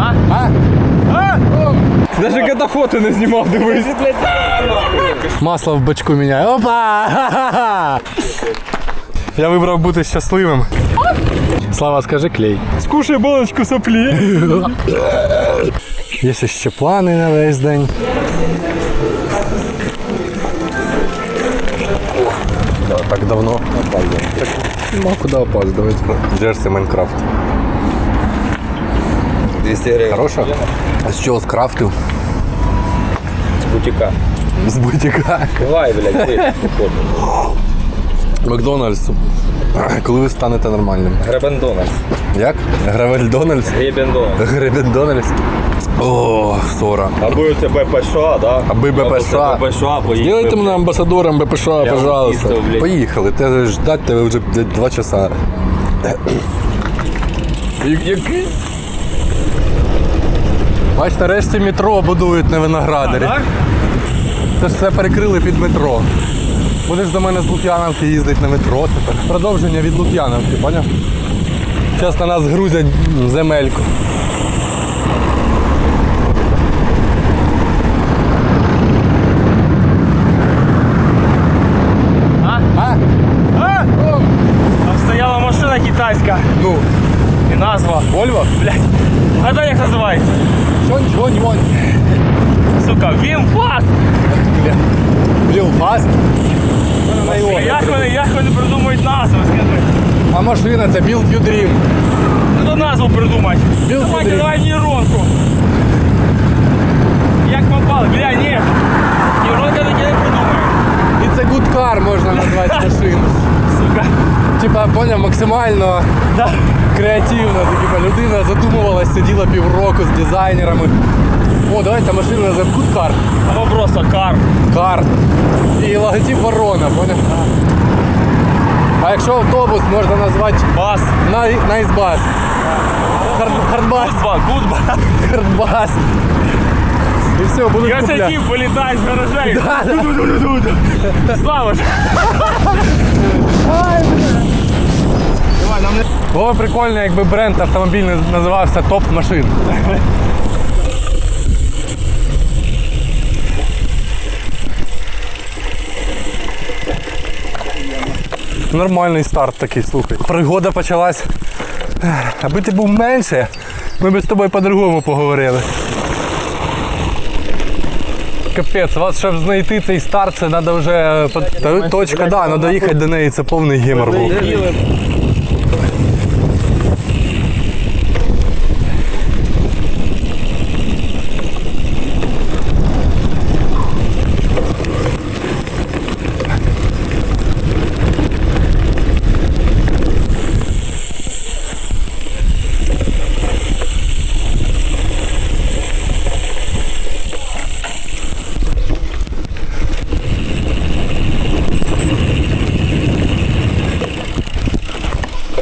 А? А? Даже когда фото не знімав, дивись. Масло в бачку міняє. Опа! Ха-ха-ха! Я вибрав бути щасливим. Слава, скажи клей. Скушай баночку соплі. Є ще плани на весь день. Да, так давно опаздывал. Так, ну а куда опаздывать? Джерси Майнкрафт. 200 гривень. Хороша? З чого скрафтив? З бутіка. З бутіка. Давай, блядь, ти. Макдональдс. Коли ви станете нормальним? Гребен Дональдс. Як? Гравель Дональдс? Гребен Дональдс. Гребен Дональдс? О, сора. Аби у тебе БПШ, да? Аби БПШ. Аби БПШ, поїхали. Сделайте мене амбасадором БПШ, пожалуйста. аутистов, блядь. Поїхали. Те ждать тебе вже блядь, два часа. Який? Бач, нарешті метро будують на виноградарі. Це ж все перекрили під метро. Будеш до мене з Лук'яновки їздити на метро тепер. Продовження від Лук'яновки, поняв? Зараз на нас грузять земельку. А? А? А? Там стояла машина китайська. Ну, І назва. Вольво? Блядь. Гадай, як називається? Чонь, чонь, вонь. Сука, Вімфаст. Блін, фаст. Як вони, як вони придумують назву, скажи? А машина це Build You Dream. Ну то назву придумать. Білку Давайте, дріб. давай нейронку. Як попали? Бля, ні. Нейронка таке не придумає. І це good car можна назвати машину. Сука. Типа, поняв, максимально Да. креативно. Типа, людина задумувалась, сиділа півроку з дизайнерами. О, давайте машину називаємо good car. Або просто кар. Кар. І логотип ворона, поняв? А якщо автобус можна назвати Бас. най-. Хард- Хардбас. Гудба, гудба. Хардбас. І все, будуть Я купляти. сидів, вилітають з гаражей. Слава ж. Було б прикольно, якби бренд автомобільний називався топ машин. Нормальний старт такий, слухай. Пригода почалась. Аби ти був менше, ми б з тобою по-другому поговорили. Капець, вас щоб знайти цей старт, це треба вже точка, да, треба доїхати до неї це повний гемор був.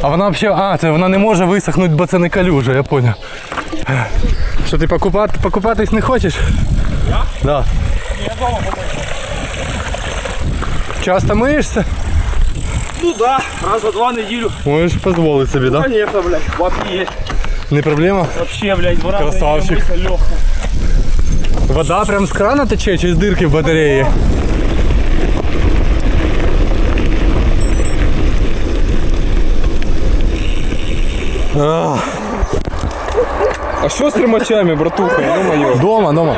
А вона взагалі, а, це вона не може висохнути, бо це не калюжа, я поняв. Що ти покупати, покупатись не хочеш? Я? Да. Я дома помиюся. Часто миєшся? Ну да, раз за два неділю. Можеш дозволити собі, так? Да? Конечно, блядь, бабки есть. Не проблема. Вообще, блядь, два раза Красавчик. легко. Вода прям з крана тече чи з дирки в батареї? А що з тримачами, братуха? Ё-моё. Дома, дома.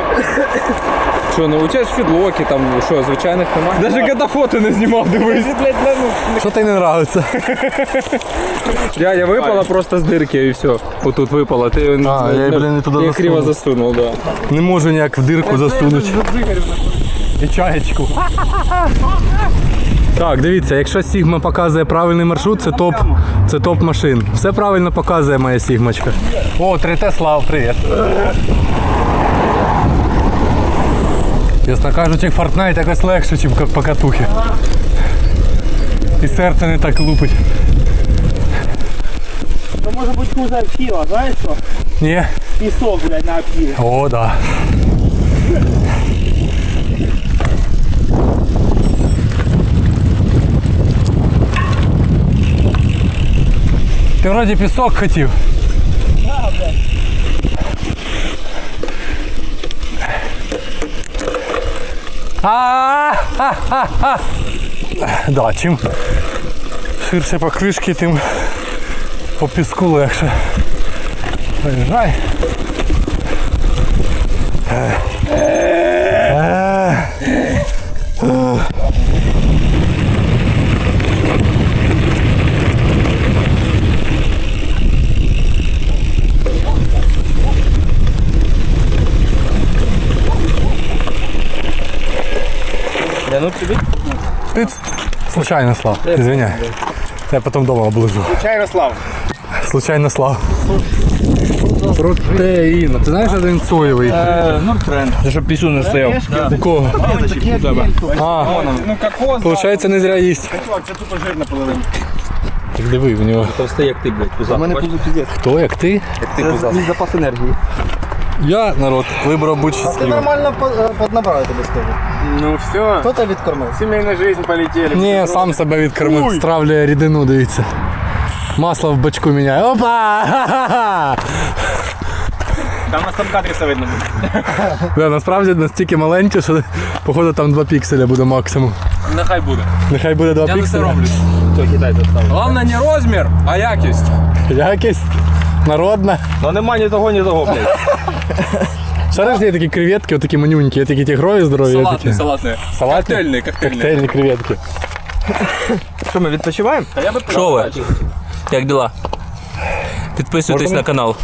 Що, навчаєш фідлоки, там що, звичайних немає? Даже коли фото не знімав, дивись. Що тобі не подобається? Дядя випала просто з дирки і все. Отут випала. Ти А, я, блін, не туди я криво засунув. да. Не можу ніяк в дирку засунути. І чаєчку. Так, дивіться, якщо Sigma показує правильний маршрут, це топ, це топ машин. Все правильно показує моя Сігмочка. О, 3Т Слав, привіт. Чесно кажучи, Fortnite якось легше, ніж покатухи. І серце не так лупить. Это может быть хуже архива, знаешь что? Ні? Песок, блядь, на архиве. О, да. Ти вроді пісок хотів. Да, блядь. А-а-а-а-а! Да, чим ширше покришки, тим по піску легше. Приїжджай. Ну тобі. Тиц. Случайно, Слав. Извиняй. Я потом дома оближу. Чайно слав. Случайно, Слав. Протеїн. Ти знаєш, він соєвий? Ну, тренд. Ти щоб пісю не стояв. У кого? А, Ну, кокос. Получається, не зря їсть. Це тупо жир наполовину. Так диви, в нього. Товстий, як ти, блядь, пуза. У мене пузо. Хто, як ти? Як ти пуза. Мій запас енергії. Я, народ, вибрав бути щасливим. Нормально по- поднабрал, я тебе скажу. Ну, все. Кто-то відкормив. Сімейна жизнь полетели. Ні, сам себе відкормив, стравлює рідину, дивіться. Масло в бачку міняє. Опа! Ха-ха-ха! Там на стоп-кадрі видно буде. Да, насправді настільки маленьке, що походу там 2 пікселя буде максимум. Нехай буде. Нехай буде 2 Я не все пікселя. роблю. Все, китай заставив. Головне не розмір, а якість. Якість народна. Ну нема ні того, ні того, блядь. Шариш є такі креветки, отакі манюнькі, є такі тігрові здорові, є Салатний, такі салатний. Салатні? Коктейльний, коктейльний. коктейльні креветки. Що, ми відпочиваємо? Я Що ви? Як діла? Підписуйтесь на канал.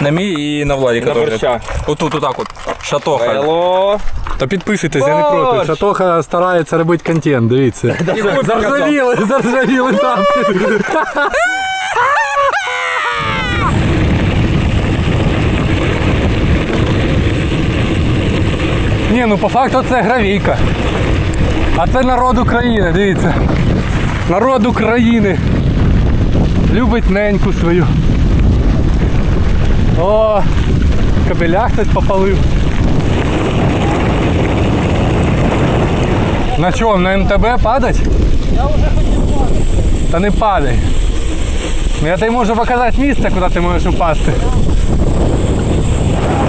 На мій і на Владі, На борща. Отут, отак от. Шатоха. Hello. Та підписуйтесь, я не проти. Борщ! Шатоха старається робити контент, дивіться. Заржавіли, заржавіли тапки. Ні, ну по факту це гравійка. А це народ України, дивіться. Народ України. Любить неньку свою. О, кабеля хтось попалив. На чому? На МТБ падать? Я вже хотів падати. Та не падай. Ну, Я тобі можу показати місце, куди ти можеш упасти.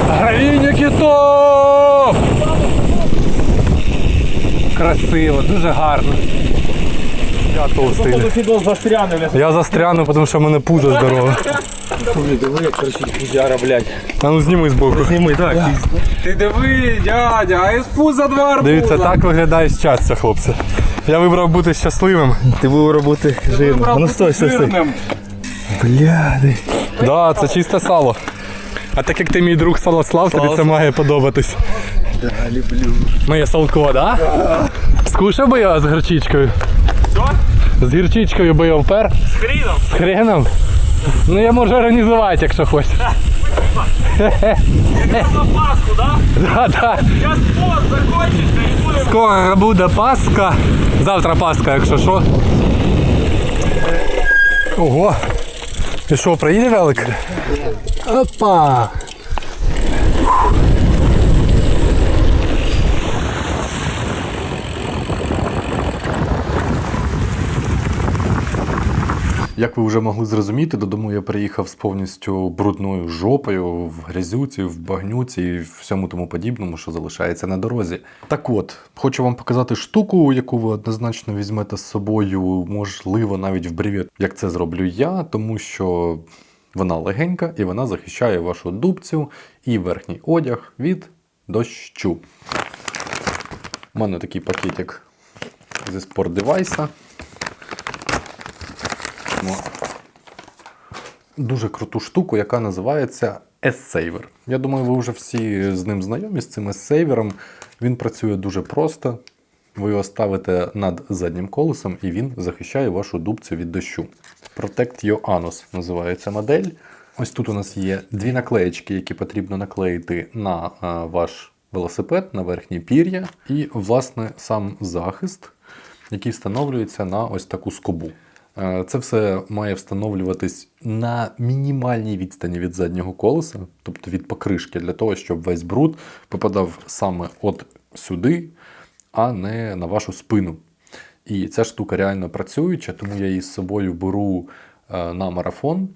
Гравійня китов! Красиво, дуже гарно. Я толстий. Фідос застряне, блядь. Я застряну, тому що в мене пузо здорове. Диви, як кричить пузяра, блядь. А ну зніми з боку. Зніми, так. Ти диви, дядя, а із пуза два арбуза. Дивіться, так виглядає щастя, хлопці. Я вибрав бути щасливим. Ти будеш робити жирно. Ну стой, стой, стой. Жирним. Бляди. Да, це чисте сало. А так як ти мій друг Салослав, тобі це має подобатись. Да, люблю. Моє салко, да? Скушав би я з гірчичкою. З гірчичкою би я впер. З хріном? З хріном? Ну я можу організувати, якщо хочеш. Паску, да? Да, да. Я спорт закончиш, блядь, буде. Скоро буде Пасха. Завтра Пасха, якщо що. Ого. І що, проїде велик? Опа! Як ви вже могли зрозуміти, додому я приїхав з повністю брудною жопою, в грязюці, в багнюці і всьому тому подібному, що залишається на дорозі. Так от, хочу вам показати штуку, яку ви однозначно візьмете з собою, можливо, навіть в бревет, як це зроблю я, тому що вона легенька і вона захищає вашу дубцю і верхній одяг від дощу. У мене такий пакетик зі спортдевайса. Ну, дуже круту штуку, яка називається S-Saver. Я думаю, ви вже всі з ним знайомі з цим S-Saver. Він працює дуже просто. Ви його ставите над заднім колесом, і він захищає вашу дубцю від дощу. Protect Your Anus називається модель. Ось тут у нас є дві наклеєчки, які потрібно наклеїти на ваш велосипед, на верхнє пір'я, і, власне, сам захист, який встановлюється на ось таку скобу. Е, Це все має встановлюватись на мінімальній відстані від заднього колеса, тобто від покришки, для того, щоб весь бруд попадав саме от сюди, а не на вашу спину. І ця штука реально працююча, тому я її з собою беру е, на марафон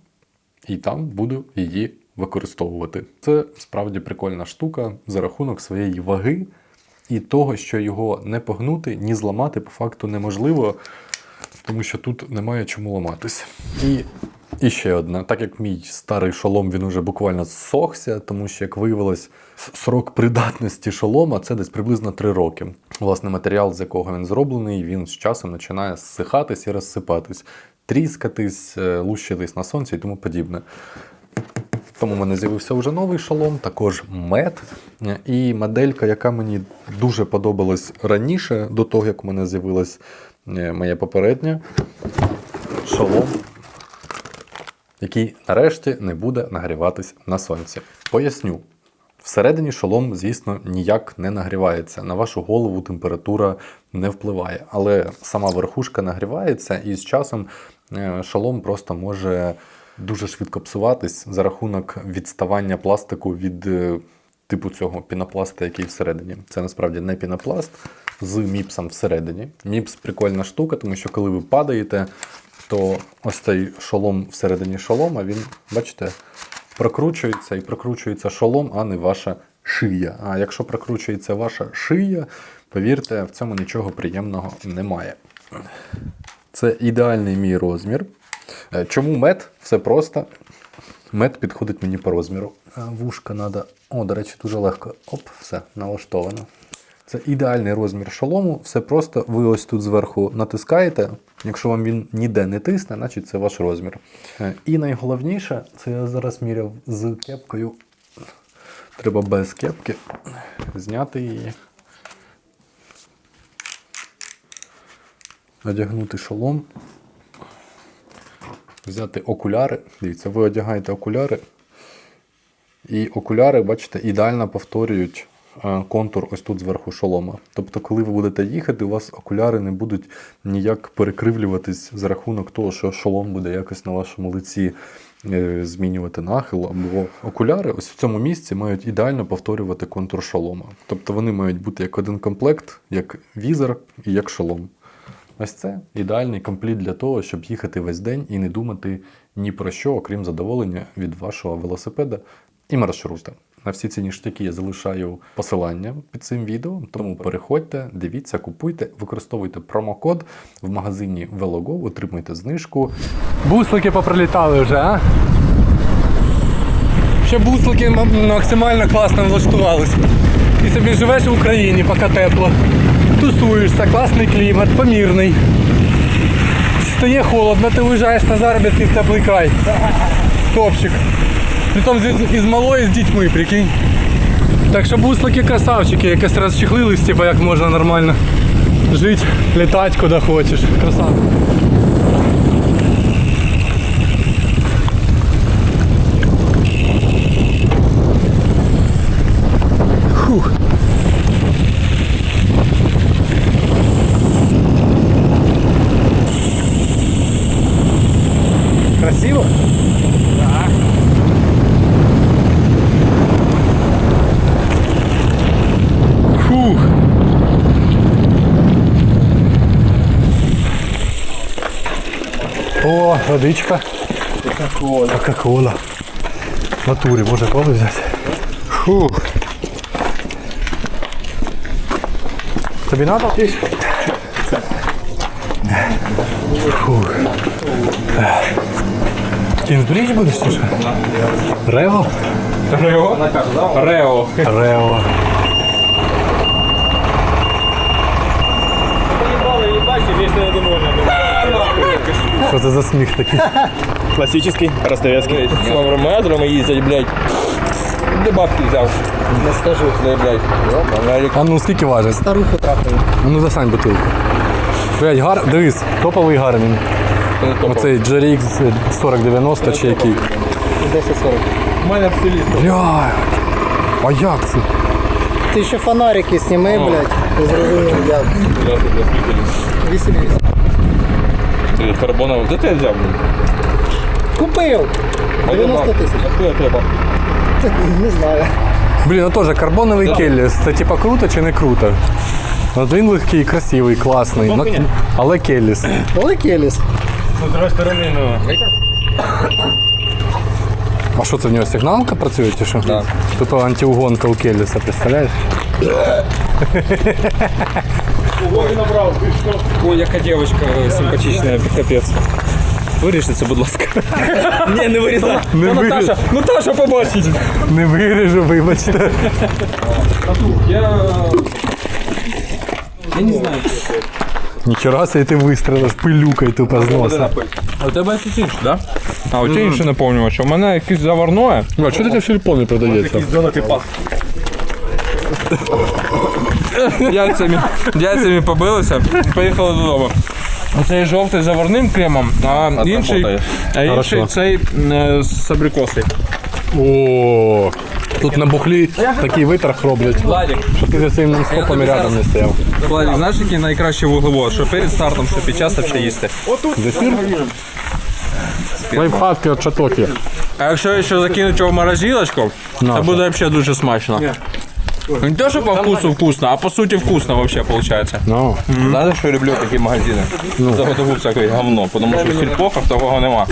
і там буду її використовувати. Це справді прикольна штука за рахунок своєї ваги. і того, що його не погнути, ні зламати по факту неможливо, тому що тут немає чому ламатись. І, і ще одне, так як мій старий шолом він уже буквально зсохся, тому що, як виявилось, срок придатності шолома це десь приблизно 3 роки. Власне, матеріал, з якого він зроблений, він з часом починає зсихатись і розсипатись, тріскатись, е, лущитись на сонці і тому подібне. Тому в мене з'явився вже новий шолом, також мед. І моделька, яка мені дуже подобалась раніше, до того, як у мене з'явилась е, моя попередня шолом, який нарешті не буде нагріватись на сонці. Поясню. Всередині шолом, звісно, ніяк не нагрівається. На вашу голову температура не впливає. Але сама верхушка нагрівається, і з часом е, шолом просто може дуже швидко псуватись за рахунок відставання пластику від е, типу цього пінопласта, який всередині. Це насправді не пінопласт з міпсом всередині. Міпс прикольна штука, тому що коли ви падаєте, то ось цей шолом всередині шолома, він, бачите, прокручується і прокручується шолом, а не ваша шия. А якщо прокручується ваша шия, повірте, в цьому нічого приємного немає. Це ідеальний мій розмір. Е, Чому мед? Все просто. Мед підходить мені по розміру. Вушка треба. О, до речі, дуже легко. Оп, все, налаштовано. Це ідеальний розмір шолому. Все просто. Ви ось тут зверху натискаєте. Якщо вам він ніде не тисне, значить це ваш розмір. Е, І найголовніше, це я зараз міряв з кепкою. Треба без кепки зняти її. Одягнути шолом. Взяти окуляри. Дивіться, ви одягаєте окуляри. І окуляри, бачите, ідеально повторюють е, контур ось тут зверху шолома. Тобто, коли ви будете їхати, у вас окуляри не будуть ніяк перекривлюватись за рахунок того, що шолом буде якось на вашому лиці е, змінювати нахил. Або окуляри ось в цьому місці мають ідеально повторювати контур шолома. Тобто вони мають бути як один комплект, як візор і як шолом. Ось це ідеальний комплект для того, щоб їхати весь день і не думати ні про що, окрім задоволення від вашого велосипеда і маршрута. На всі ці ніштяки я залишаю посилання під цим відео, тому переходьте, дивіться, купуйте, використовуйте промокод в магазині VeloGo, отримуйте знижку. Буслики поприлітали вже, а? Ще буслики максимально класно влаштувались. І собі живеш в Україні, поки тепло. Тусуєшся, класний клімат, помірний. Стає холодно, ти виїжджаєш на заробітки в теплий край. Топчик. Притом з, із малої з дітьми, прикинь. Так що буслики красавчики, якось розчехлились, типу, як можна нормально жити, літати куди хочеш. Красавчик. Красиво? Фух. О, водичка. Кока-кола. Кока-кола. В натурі, може колу взяти. Фух. Тобі надо? Фух. Кінзбріч будеш чи що? Рево? Рео? Рео. Можна. Що це за сміх такий? Класичний, ростовецький. З лаврометрами їздять, блядь. Де бабки взяв? Не скажу. Не, блядь. А ну скільки важить? Старуху трахаю. А ну засань бутилку. Блять, гар... дивись, топовий гармін. Оцей GRX 4090 чи який. 10-40. У мене селі. Бля. А як це? Ти ще фонарики сніми, блядь. Ти зрозумів, як. 8 Ти карбоновий. Де ти взяв? Купив! 90 тисяч. А хто треба? Не знаю. Блін, ну теж карбоновий келліс. Це типа круто чи не круто? От він легкий, красивий, класний. но- Але келліс. Але келіс. З другої сторони, ну. А що це в нього сигналка працює чи що? Да. Тут антиугонка у Келліса, представляєш? Ой, яка дівчинка симпатична, капець. Вирішиться, будь ласка. Ні, не вирізай. Не Ну, Наташа, Наташа побачить. Не виріжу, вибачте. Я... Я не знаю. Ніхера себе ти вистрілиш пилюкою тупо з носа. А у тебе це інше, да? А у тебе інше наповнювач. У мене якесь заварное. А що таке в сільпоні продається? Яйцями, яйцями побилися, поїхали додому. Оцей жовтий з заварним кремом, а інший, а інший Хорошо. цей е, з абрикосою. О, тут на бухлі такий витрах роблять, Владик, щоб ти за цим скопом рядом не стояв. Владик, знаєш, який найкращий вуглевод? Що перед стартом, що під час взагалі їсти. Зефір? Лайфхаки від чатоки. А якщо ще закинути його в морозилочку, це буде взагалі дуже смачно. Не те, що по вкусу вкусно, а по суті вкусно вообще получается. Ну, Знаєш, що я люблю такі магазини? Заготову всяке говно, тому що в сільпохах такого нема.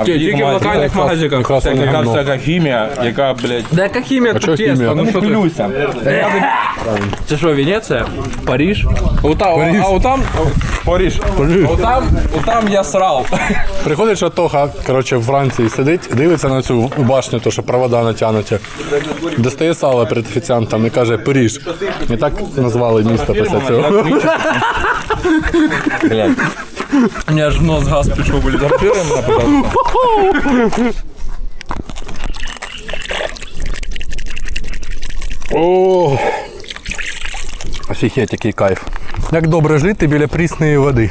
А тільки в локальних якраз- магазинах. якраз Це воно яка говно. всяка хімія, яка, блядь. Да яка хімія чого хімія? Ну що хвилюйся. Це що, Венеція? Париж? Ота, А отам... Париж. Отам, отам я срав. приходить Шатоха, коротше, в Франції сидить, дивиться на цю башню, то що провода натягнуті. Достає сало перед офіціантом і каже Паріж. І так назвали місто після цього. Блядь. У мене аж в нос газ пішов, блядь. Запиши мене, пожалуйста. О, Офігеть, який кайф. Як добре жити біля прісної води.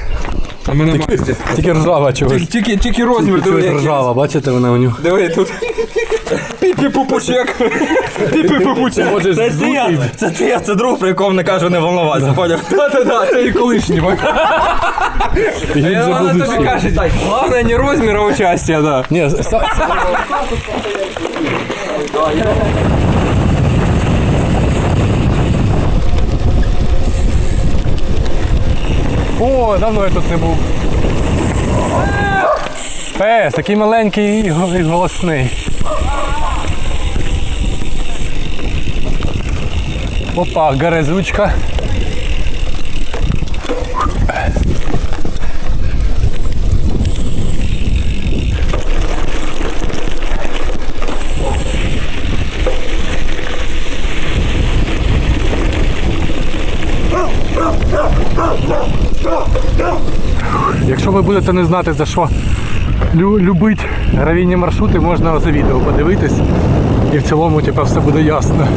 А ми на масці. Тільки ржава чогось. Тільки, тільки розмір, Чогось диви. ржава, бачите вона у нього. Диви тут. Піпі пупучек. Піпі пупучек. Це ти, я, це ти, я, це друг, про якого не кажу, не волноватися, поняв? Да-да-да, це і колишній. Він Вона тобі будучи. каже, головне не розмір, а участие, да. Ні, са- О, давно я тут не був. Пес, такий маленький і голосний. Опа, гарезучка. Якщо ви будете не знати за що лю- любить гравійні маршрути, можна за відео подивитись. І в цілому типу, все буде ясно.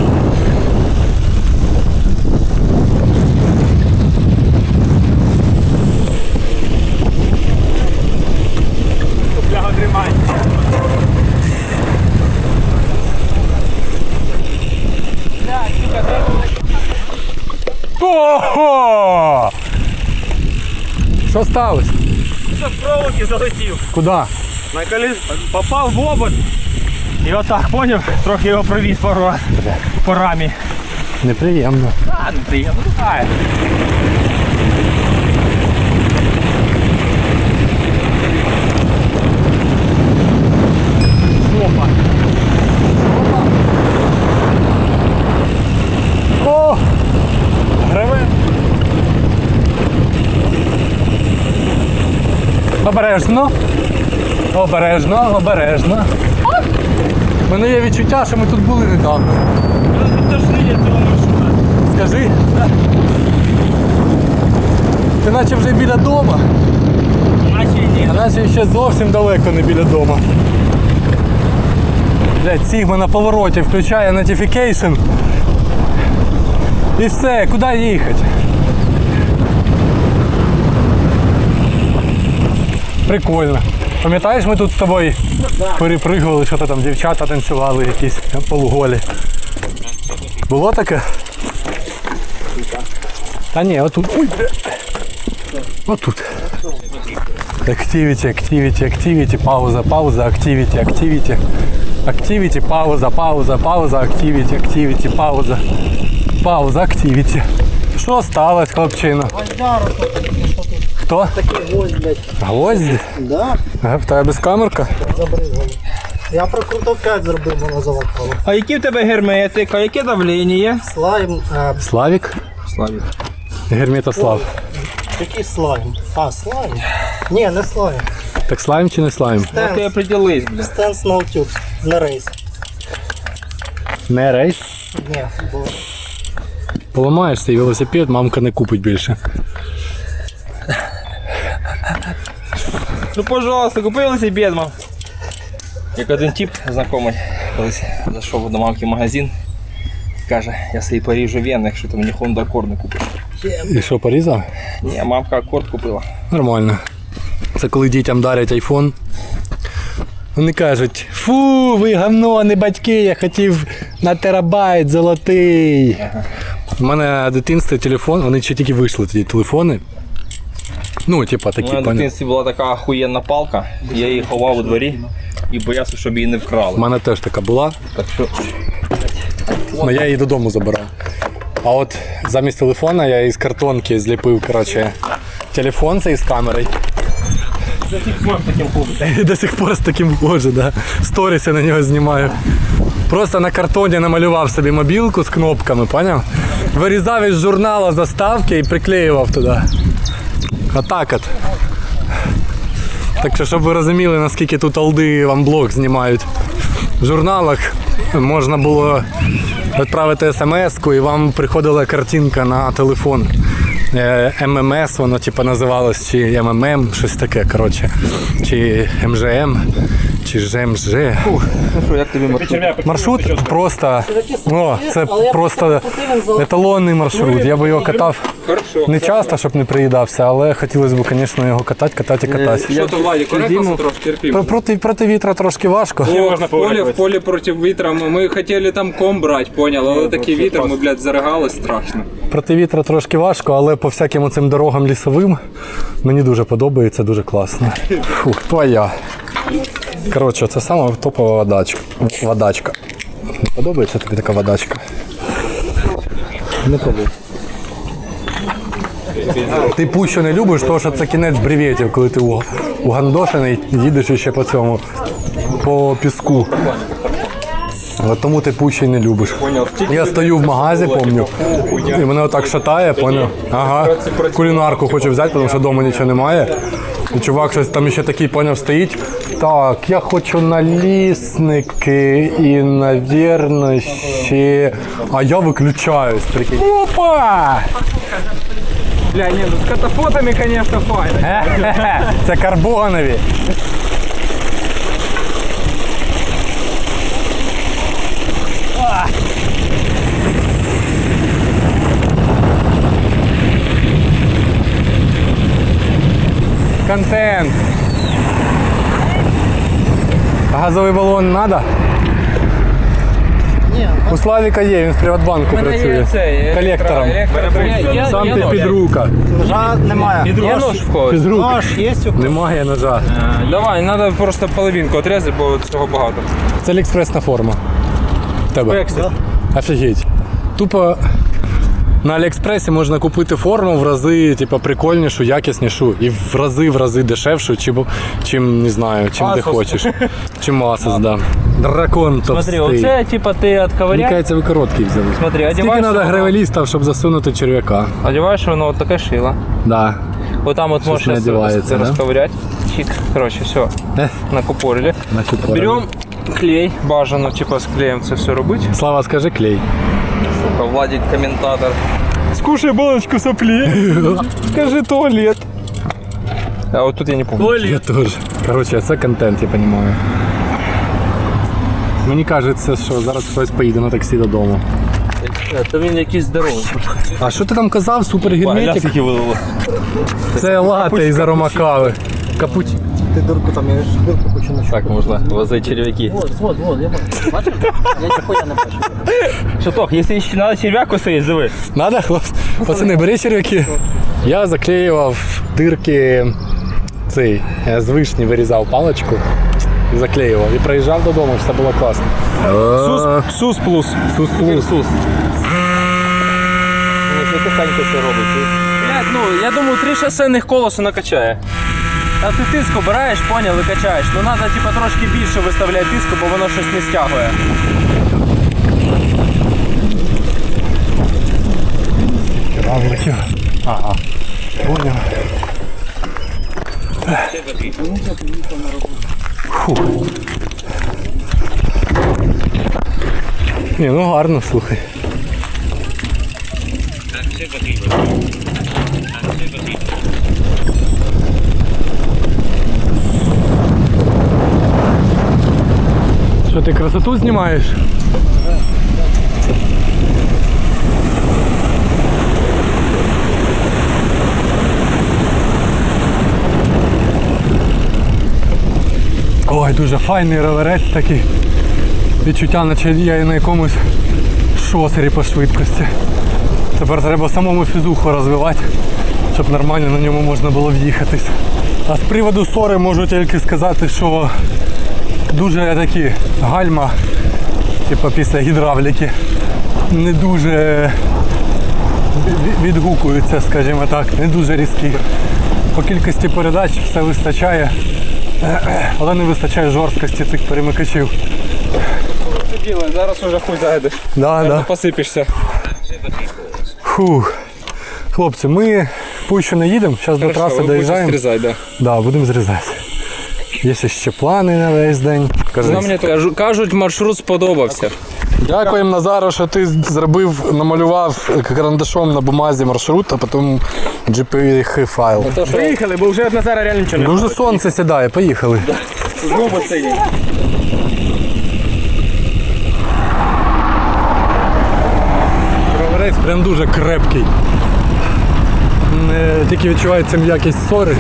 Ого! Що сталося? Це в проволоки залетів. Куди? На коліс попав в обод. І отак, поняв? Трохи його провіз пару раз по рамі. Неприємно. А, не приємно. Ай. Опа. О! Гриве. Обережно. Обережно, обережно. У мене є відчуття, що ми тут були недавно. Скажи. Ти наче вже біля ні. а наче ще зовсім далеко не біля дома. Блять, Сігма на повороті включає notification. І все, куди їхати? Прикольно. Пам'ятаєш, ми тут з тобою перепригували, що то там дівчата танцювали якісь полуголі. Було таке? Та ні, отут. Ой, бля. Отут. Activity, activity, activity, пауза, пауза, activity, activity. Activity, пауза, пауза, пауза, activity, activity, пауза. Пауза, activity. Що сталося, хлопчина? Хто? Ось, блядь. Гвозді? Да, Ага, В тебе безкамерка? забризгали. Я прокрутив 5 зробив, воно заводкало. А які в тебе герметик, а яке давлення? Слайм. Е, Славік? Славік. Герметослав. який слайм? А, слайм? Ні, не слайм. Так слайм чи не слайм? Ну ти Стенс. определись, бля. Стенс ноутюб. Не рейс. Не рейс. Ні, бо Поламаєш цей велосипед, мамка не купить більше. Ну пожалуйста, купи велосипед, мам. Як один тип знайомий, колись зайшов до мамки в магазин, каже, я собі поріжу вени, якщо ти мені Honda Accord не купиш. І що, порізав? Ні, мамка Accord купила. Нормально. Це коли дітям дарять айфон. Вони кажуть, фу, ви говно, не батьки, я хотів на терабайт золотий. У мене в дитинстві телефон, вони ще тільки вийшли тоді телефони. Ну, типа У мене в пані. дитинстві була така охуєнна палка, я її ховав у дворі і боявся, щоб її не вкрали. У мене теж така була, Так що але я її додому забирав. А от замість телефона я із картонки зліпив, коротше, телефон цей з камерою. таким хлопцем. До сих пор з таким хожу, да. Сторіси на нього знімаю. Просто на картоні намалював собі мобілку з кнопками, поняв? Вирізав із журнала заставки і приклеював туди. Отак от. Так що, щоб ви розуміли, наскільки тут алди вам блог знімають. В журналах можна було відправити смс-ку і вам приходила картинка на телефон. Е, ММС, воно типу називалось, чи МММ, щось таке, коротше. Чи МЖМ, чи ЖМЖ. Ну маршрут? Просто, о, це просто еталонний маршрут. Я би його катав не часто, щоб не приїдався, але хотілося б, звісно, його катати, катати і катати. Що то, Владі, коректно трошки терпів. Про- Проти, проти вітра трошки важко. О, в полі, в полі проти вітра. Ми, ми хотіли там ком брати, поняли, але такий вітер, ми, блядь, заригали страшно. Проти вітра трошки важко, але по всяким цим дорогам лісовим мені дуже подобається, дуже класно. Фух, твоя. Коротше, це сама топова водачка. водачка. Подобається тобі така водачка? Не подобається. Ти пущу не любиш, тому що це кінець бреветів, коли ти угандошений, їдеш іще по цьому, по піску. От тому ти пущу не любиш. Я стою в магазі, помню, і мене отак шатає, поняв? Ага. Кулінарку хочу взяти, тому що вдома нічого немає. І чувак щось там ще такий поняв стоїть. Так, я хочу налісники і, навірно, ще. А я виключаюсь. Прикинь. Опа! Бля, ні, ну з катафотами, звісно, файно. Це карбонові. Контент. Газовий балон надо? ні, У Славіка є, він в Приватбанку працює. Колектором. Сам ти підрука. ножа немає. Є нож в когось? Підрук. Нож є у Немає ножа. Давай, треба просто половинку отрізати, бо цього багато. Це Аліекспресна форма. Тебе. Офігеть. Тупо на Аліекспресі можна купити форму в рази, типу, прикольнішу, якіснішу і в рази в рази дешевшу, чим, чим не знаю, чим де хочеш. Чим Asus, да. Дракон Смотри, товстий. оце типа ти Мені відковыряєш, кажеться, ви короткий взяли. смотри, Скільки одягаєш, треба гравелістів, щоб засунути черв'яка? одягаєш воно от таке шило. Да. Вот там вот не сейчас одевается, да? расковырять. Чик. Короче, все. Ех. Накупорили. Значить, Берем клей. Бажано, типа, з клеєм це все робити. Слава, скажи клей. Владик коментатор. Скушай баночку соплі. Скажи туалет. А вот тут я не помню. Я теж. Коротше, це контент, я розумію. Мені кажеться, що зараз хтось поїде на таксі додому. Це він якийсь здоровий. А що ти там казав? Супергерметик? вилило. Це лате із арома кави. Капуть. Ти дурку там, я ж дурку хочу на Так можна возити черв'яки. Вот, вот, вот, я бачу. Бачиш? Я ніхуя не бачу. Шаток, якщо ще треба черв'яку стоїть, зови. Надо, хлопці? Пацани, бери черв'яки. Я заклеював дирки цей. Я з вишні вирізав паличку і заклеював. І приїжджав додому, все було класно. Сус, сус плюс. Сус плюс. Сус. Це робить. Блять, ну, я думаю, три шосейних колеса накачає. А ти тиск обираєш, поняв, і качаєш. Ну треба типа трошки більше виставляти тиску, бо воно щось не стягує. Равликів. Ага. Поняв. Фу. Ні, ну гарно, слухай. Що ти красоту знімаєш? Ой, дуже файний роверець такий. Відчуття, наче я на якомусь шосері по швидкості. Тепер треба самому фізуху розвивати, щоб нормально на ньому можна було в'їхатись. А з приводу сори можу тільки сказати, що дуже такі гальма, типу після гідравліки, не дуже відгукуються, скажімо так, не дуже різкі. По кількості передач все вистачає, але не вистачає жорсткості цих перемикачів. Діло, зараз уже хуй зайдеш. Да, да. Посипишся. Фух. Хлопці, ми пущу не їдемо, зараз до траси доїжджаємо. Да. Да, будемо зрізати. Є ще плани на весь день. Кажи. Кажу, кажуть, маршрут сподобався. Дякуємо Назару, що ти зробив, намалював карандашом на бумазі маршрут, а потім GPG файл. Приїхали, бо вже Назара реально нічого Дуже сонце сідає, поїхали. Знову синій. Роверець прям дуже крепкий. Не, тільки відчувається м'якість сори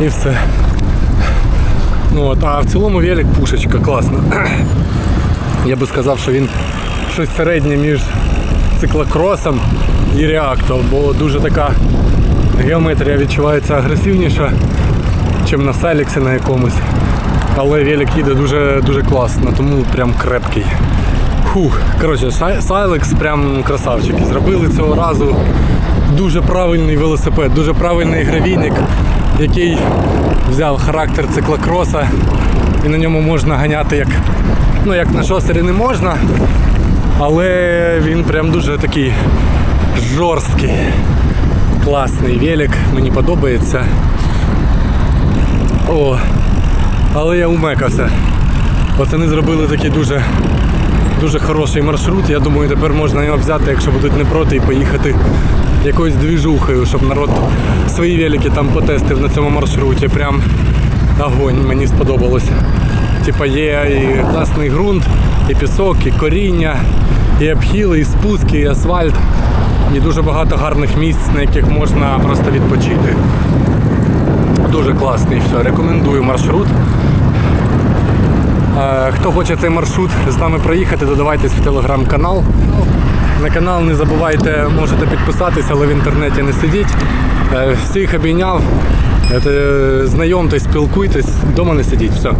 і все. От, а в цілому велик пушечка класна. Я би сказав, що він щось середнє між циклокросом і реактом, бо дуже така геометрія відчувається агресивніша, ніж на селіксі на якомусь. Але велик їде дуже, дуже класно, тому прям крепкий. Фух, коротше, Сайлекс прям красавчики. Зробили цього разу дуже правильний велосипед, дуже правильний гравійник, який взяв характер циклокроса і на ньому можна ганяти як, ну, як на шосері не можна, але він прям дуже такий жорсткий, класний велик, мені подобається. О, але я умекався. Пацани зробили такий дуже дуже хороший маршрут. Я думаю, тепер можна його взяти, якщо будуть не проти, і поїхати якоюсь двіжухою, щоб народ свої велики там потестив на цьому маршруті. Прям огонь, мені сподобалось. Типа є і класний ґрунт, і пісок, і коріння, і обхіли, і спуски, і асфальт. І дуже багато гарних місць, на яких можна просто відпочити. Дуже класний. Все, рекомендую маршрут. Е, Хто хоче цей маршрут з нами проїхати, додавайтесь в телеграм-канал. На канал не забувайте, можете підписатися, але в інтернеті не сидіть. Е, Всіх обійняв. Е, Знайомтесь, спілкуйтесь, вдома не сидіть. Все.